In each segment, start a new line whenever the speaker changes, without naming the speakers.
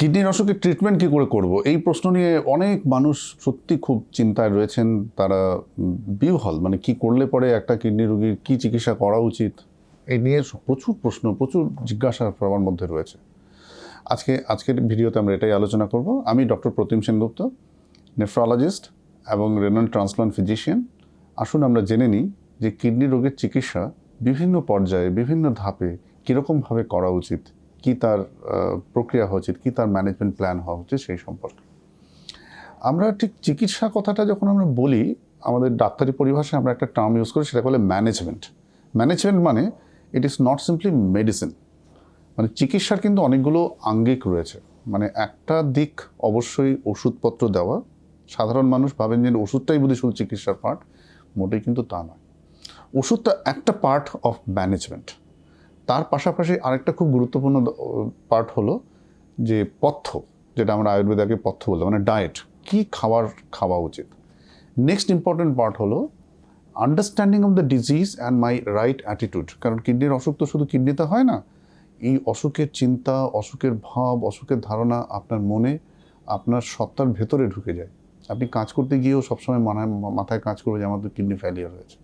কিডনির অসুখের ট্রিটমেন্ট কী করে করব? এই প্রশ্ন নিয়ে অনেক মানুষ সত্যি খুব চিন্তায় রয়েছেন। তারা উম, বিহ্বল মানে কি করলে পরে একটা কিডনি রোগীর কি চিকিৎসা করা উচিত? এই নিয়ে প্রচুর প্রশ্ন প্রচুর জিজ্ঞাসা আমার মধ্যে রয়েছে। আজকে আজকের ভিডিওতে আমরা এটাই আলোচনা করব। আমি ডক্টর প্রতিম সেনগুপ্ত নেফ্রোলজিস্ট এবং রেনাল ট্রান্সপ্লান্ট ফিজিশিয়ান আসুন আমরা জেনে নিই যে কিডনি রোগের চিকিৎসা বিভিন্ন পর্যায়ে বিভিন্ন ধাপে কীরকমভাবে করা উচিত। কি তার প্রক্রিয়া হওয়া উচিত কি তার ম্যানেজমেন্ট প্ল্যান হওয়া উচিত সেই সম্পর্কে। আমরা ঠিক চিকিৎসা কথাটা যখন আমরা বলি, আমাদের ডাক্তারি পরিভাষায় আমরা একটা টার্ম ইউজ করি সেটা বলে ম্যানেজমেন্ট ম্যানেজমেন্ট মানে it is not simply medicine মানে চিকিৎসার কিন্তু অনেকগুলো আঙ্গিক রয়েছে। মানে একটা দিক অবশ্যই ওষুধপত্র দেওয়া। সাধারণ মানুষ ভাবেন যে ওষুধটাই বুঝি শুধু চিকিৎসার পার্ট মোটেই কিন্তু তা নয়। ওষুধটা একটা পার্ট অফ ম্যানেজমেন্ট তার পাশাপাশি আরেকটা খুব গুরুত্বপূর্ণ পার্ট হলো যে পথ্য, যেটা আমরা আয়ুর্বেদাকে পথ্য বলতে মানে ডায়েট কি খাবার খাওয়া উচিত? নেক্সট ইম্পর্টেন্ট পার্ট হলো understanding of the disease and my right attitude কারণ কিডনির অসুখ তো শুধু কিডনিতে হয় না, এই অসুখের চিন্তা, অসুখের ভাব, অসুখের ধারণা আপনার মনে, আপনার সত্তার ভেতরে ঢুকে যায়। আপনি কাজ করতে গিয়েও সবসময় মাথায় মাথায় কাজ করবে যে আমার তো কিডনি ফেলিয়ার হয়েছে।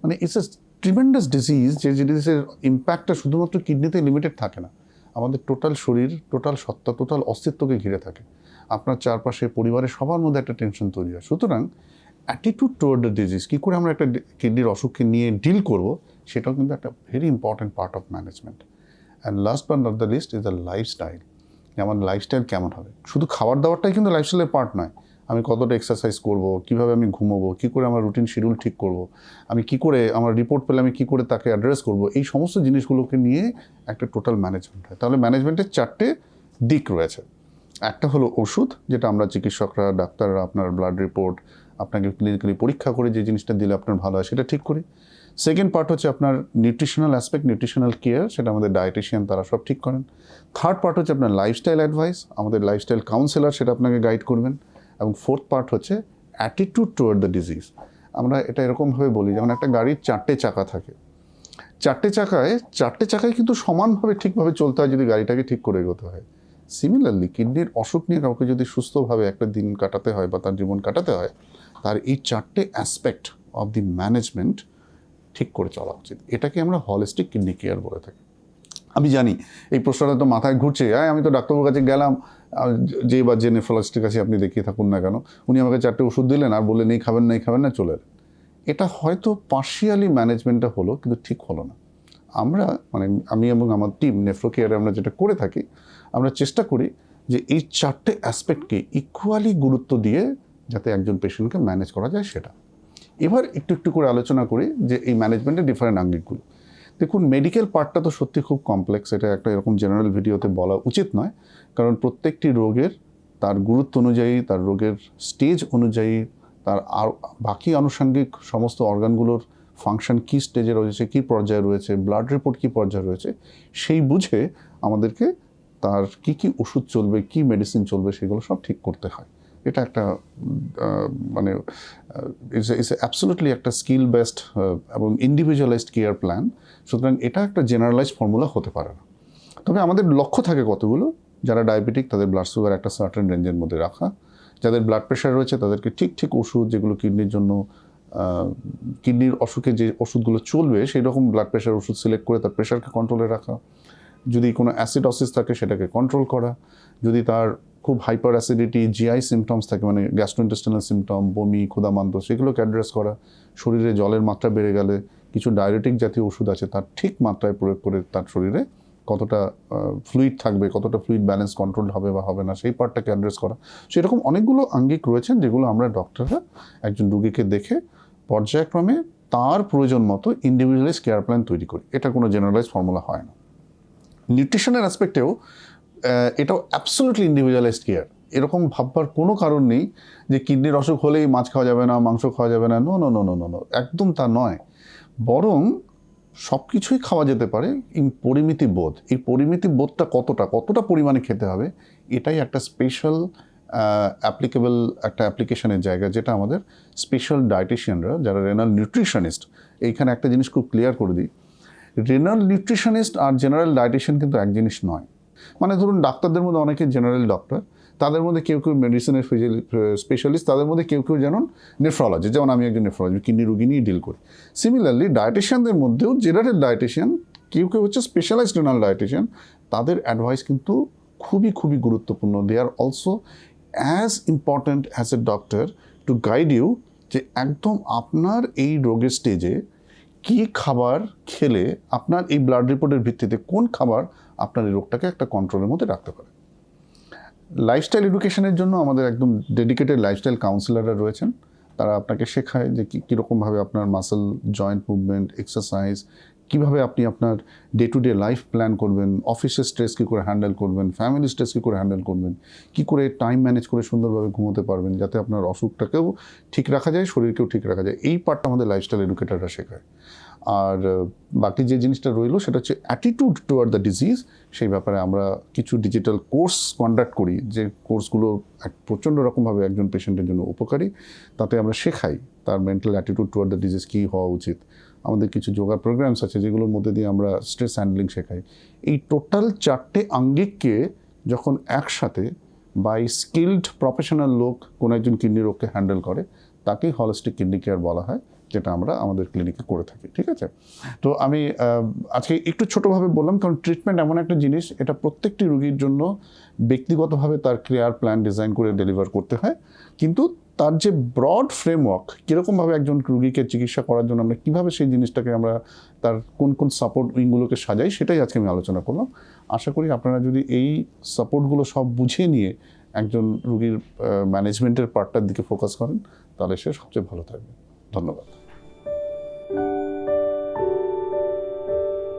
মানে ইটস এ ট্রিমেন্ডাস ডিজিজ যে ডিজিজের ইম্প্যাক্টটা শুধুমাত্র কিডনিতে লিমিটেড থাকে না, আমাদের টোটাল শরীর টোটাল সত্তা টোটাল অস্তিত্বকে ঘিরে থাকে। আপনার চারপাশে পরিবারের সবার মধ্যে একটা টেনশন তৈরি হয়। সুতরাং অ্যাটিটিউড টুয়ার্ড দ্য ডিজিজ কী করে আমরা একটা কিডনির অসুখকে নিয়ে ডিল করব, সেটাও কিন্তু একটা very important part of management and last but not the least is the lifestyle আমার লাইফস্টাইল কেমন হবে? শুধু খাবার দাবারটাই কিন্তু লাইফস্টাইলের পার্ট নয় আমি কতটা এক্সারসাইজ করব, কীভাবে আমি ঘুমোবো, কী করে আমার রুটিন শিডিউল ঠিক করব, আমি কি করে আমার রিপোর্ট পেলে আমি কী করে তাকে অ্যাড্রেস করব, এই সমস্ত জিনিসগুলোকে নিয়ে একটা টোটাল ম্যানেজমেন্ট হয়। তাহলে ম্যানেজমেন্টের চারটে দিক রয়েছে। একটা হলো ওষুধ, যেটা আমরা চিকিৎসকরা, ডাক্তাররা, আপনার ব্লাড রিপোর্ট আপনাকে ক্লিনিক্যালি পরীক্ষা করে যে জিনিসটা দিলে আপনার ভালো হয় সেটা ঠিক করি। সেকেন্ড পার্ট হচ্ছে আপনার নিউট্রিশনাল অ্যাসপেক্ট নিউট্রিশনাল কেয়ার সেটা আমাদের ডায়েটিশিয়ান তারা সব ঠিক করেন। থার্ড পার্ট হচ্ছে আপনার লাইফস্টাইল অ্যাডভাইস আমাদের লাইফস্টাইল কাউন্সিলর সেটা আপনাকে গাইড করবেন। এবং ফোর্থ পার্ট হচ্ছে অ্যাটিটিউড টুয়ার্ড দ্য ডিজিজ আমরা এটা এরকমভাবে বলি, যেমন একটা গাড়ির চারটে চাকা থাকে। চারটে চাকায় চারটে চাকায় কিন্তু সমানভাবে ঠিকভাবে চলতে হয় যদি গাড়িটাকে ঠিক করে এগোতে হয়। সিমিলারলি কিডনির অসুখ নিয়ে কাউকে যদি সুস্থভাবে একটা দিন কাটাতে হয় বা তার জীবন কাটাতে হয়, তার এই চারটে অ্যাসপেক্ট অফ দি ম্যানেজমেন্ট ঠিক করে চলা উচিত। এটাকে আমরা হলিস্টিক কিডনি কেয়ার বলে থাকি। আমি জানি, এই প্রশ্নটা তো মাথায় ঘুরছে আমি তো ডাক্তারবাবুর কাছে গেলাম যে বা যে নেফ্রোলজিস্টের কাছে আপনি দেখিয়ে থাকুন না কেন, উনি আমাকে চারটে ওষুধ দিলেন আর বললেন এই খাবেন না এই খাবেন না, চলে এটা হয়তো পার্শিয়ালি ম্যানেজমেন্টটা হলো, কিন্তু ঠিক হলো না। আমরা মানে আমি এবং আমার টিম নেফ্রো কেয়ারে আমরা যেটা করে থাকি, আমরা চেষ্টা করি যে এই চারটে অ্যাসপেক্টকে ইকুয়ালি গুরুত্ব দিয়ে যাতে একজন পেশেন্টকে ম্যানেজ করা যায় সেটা। এবার একটু একটু করে আলোচনা করি যে এই ম্যানেজমেন্টের ডিফারেন্ট আঙ্গিকগুলো দেখুন মেডিকেল পার্টটা তো সত্যি খুব কমপ্লেক্স এটা একটা এরকম জেনারেল ভিডিওতে বলা উচিত নয়। কারণ প্রত্যেকটি রোগের তার গুরুত্ব অনুযায়ী, তার রোগের স্টেজ অনুযায়ী, তার আর বাকি আনুষঙ্গিক সমস্ত অর্গানগুলোর ফাংশন কী স্টেজে রয়েছে, কী পর্যায়ে রয়েছে ব্লাড রিপোর্ট কী পর্যায়ে রয়েছে, সেই বুঝে আমাদেরকে তার কি কি ওষুধ চলবে, কি মেডিসিন চলবে, সেগুলো সব ঠিক করতে হয়। এটা একটা মানে ইস ইস অ্যাবসোলুটলি একটা স্কিল বেসড এবং ইন্ডিভিজুয়ালাইজড কেয়ার প্ল্যান সুতরাং এটা একটা জেনারেলাইজড ফর্মুলা হতে পারে না। তবে আমাদের লক্ষ্য থাকে কতগুলো? যারা ডায়াবেটিক তাদের ব্লাড সুগার একটা সার্টেন রেঞ্জের মধ্যে রাখা। যাদের ব্লাড প্রেশার রয়েছে, তাদেরকে ঠিক ঠিক ওষুধ যেগুলো কিডনির জন্য কিডনির অসুখে যে ওষুধগুলো চলবে সেই রকম ব্লাড প্রেশার ওষুধ সিলেক্ট করে তার প্রেশারকে কন্ট্রোলে রাখা। যদি কোনো অ্যাসিড অসিস থাকে, সেটাকে কন্ট্রোল করা। যদি তার খুব হাইপার অ্যাসিডিটি জিআই সিমটমস থাকে মানে গ্যাস্ট্রোইন্টেস্টিনাল সিমটম বমি ক্ষুদামান্ত সেগুলোকে অ্যাড্রেস করা। শরীরে জলের মাত্রা বেড়ে গেলে কিছু ডায়াবেটিক জাতীয় ওষুধ আছে, তার ঠিক মাত্রায় প্রয়োগ করে তার শরীরে কতটা ফ্লুইড থাকবে, কতটা ফ্লুইড ব্যালেন্স কন্ট্রোল হবে বা হবে না, সেই পার্টটাকে অ্যাড্রেস করা। সেরকম অনেকগুলো আঙ্গিক রয়েছেন যেগুলো আমরা ডক্টররা একজন রুগীকে দেখে পর্যায়ক্রমে তার প্রয়োজন মতো ইন্ডিভিজুয়ালাইজ কেয়ার প্ল্যান তৈরি করি। এটা কোনো জেনারেলাইজ ফর্মুলা হয় না। নিউট্রিশনের অ্যাসপেক্টেও এটাও অ্যাবসোলুটলি ইন্ডিভিজুয়ালাইজড কেয়ার এরকম ভাববার কোনো কারণ নেই যে কিডনির অসুখ হলেই মাছ খাওয়া যাবে না, মাংস খাওয়া যাবে না। No no no no no একদম তা নয়। বরং সব কিছুই খাওয়া যেতে পারে পরিমিতি বোধ। এই পরিমিতি বোধটা কতটা কতটা পরিমাণে খেতে হবে, এটাই একটা স্পেশাল অ্যাপ্লিকেবল একটা অ্যাপ্লিকেশনের জায়গা যেটা আমাদের স্পেশাল ডায়েটিশিয়ানরা যারা রেনাল নিউট্রিশনিস্ট এইখানে একটা জিনিস খুব ক্লিয়ার করে দিই। রেনাল নিউট্রিশনিস্ট আর জেনারেল ডায়েটিশিয়ান কিন্তু এক জিনিস নয়। মানে ধরুন ডাক্তারদের মধ্যে অনেকে জেনারেল ডক্টর তাদের মধ্যে কেউ কেউ মেডিসিনের স্পেশালিস্ট তাদের মধ্যে কেউ কেউ যেমন নেফ্রোলজি যেমন আমি একজন নেফ্রোলজি কিডনি রুগী নিয়ে ডিল করি। সিমিলারলি ডায়েটিশিয়ানদের মধ্যেও জেনারেল ডায়েটিশিয়ান কেউ কেউ হচ্ছে স্পেশালাইজড রেনাল ডায়েটিশিয়ান তাদের অ্যাডভাইস কিন্তু খুবই খুবই গুরুত্বপূর্ণ। They are also as important as a doctor to guide you যে একদম আপনার এই রোগের স্টেজে কি খাবার খেলে আপনার এই ব্লাড রিপোর্টের ভিত্তিতে কোন খাবার আপনার এই রোগটাকে একটা কন্ট্রোলের মধ্যে রাখতে পারে? লাইফস্টাইল এডুকেশনের জন্য আমাদের একদম ডেডিকেটেড লাইফস্টাইল কাউন্সিলাররা রয়েছেন। তারা আপনাকে শেখায় যে কীরকমভাবে আপনার মাসেল জয়েন্ট মুভমেন্ট এক্সারসাইজ কীভাবে আপনি আপনার day to day life plan করবেন? অফিসের স্ট্রেস কী করে হ্যান্ডেল করবেন? ফ্যামিলি স্ট্রেস কী করে হ্যান্ডেল করবেন? কী করে টাইম ম্যানেজ করে সুন্দরভাবে ঘুমোতে পারবেন? যাতে আপনার অসুখটাকেও ঠিক রাখা যায়, শরীরকেও ঠিক রাখা যায়? এই পার্টটা আমাদের লাইফস্টাইল এডুকেটাররা শেখায়। আর বাকি যে জিনিসটা রইল সেটা হচ্ছে অ্যাটিটিউড টুয়ার্ড দ্য ডিজিজ সেই ব্যাপারে আমরা কিছু ডিজিটাল কোর্স কন্ডাক্ট করি, যে কোর্সগুলো এক প্রচণ্ড রকমভাবে একজন পেশেন্টের জন্য উপকারী। তাতে আমরা শেখাই তার mental attitude toward the disease কী হওয়া উচিত। আমাদের কিছু যোগা প্রোগ্রামস আছে যেগুলোর মধ্যে দিয়ে আমরা স্ট্রেস হ্যান্ডলিং শেখাই। এই টোটাল চারটে আঙ্গিককে যখন একসাথে বাই স্কিল্ড প্রফেশনাল লোক কোনো একজন কিডনি রোগকে হ্যান্ডেল করে, তাকেই হলিস্টিক কিডনি কেয়ার বলা হয়। যেটা আমরা আমাদের ক্লিনিকে করে থাকি, ঠিক আছে? তো আমি আজকে একটু ছোটোভাবে বললাম, কারণ ট্রিটমেন্ট এমন একটা জিনিস, এটা প্রত্যেকটি রুগীর জন্য ব্যক্তিগতভাবে তার কেয়ার প্ল্যান ডিজাইন করে ডেলিভার করতে হয়। কিন্তু তার যে ব্রড ফ্রেমওয়ার্ক কীরকমভাবে একজন রুগীকে চিকিৎসা করার জন্য আমরা কীভাবে সেই জিনিসটাকে আমরা তার কোন কোন সাপোর্ট উইংগুলোকে সাজাই, সেটাই আজকে আমি আলোচনা করলাম। আশা করি আপনারা যদি এই সাপোর্টগুলো সব বুঝে নিয়ে একজন রুগীর ম্যানেজমেন্টের পার্টটার দিকে ফোকাস করেন, তাহলে সে সবচেয়ে ভালো থাকবে। ধন্যবাদ।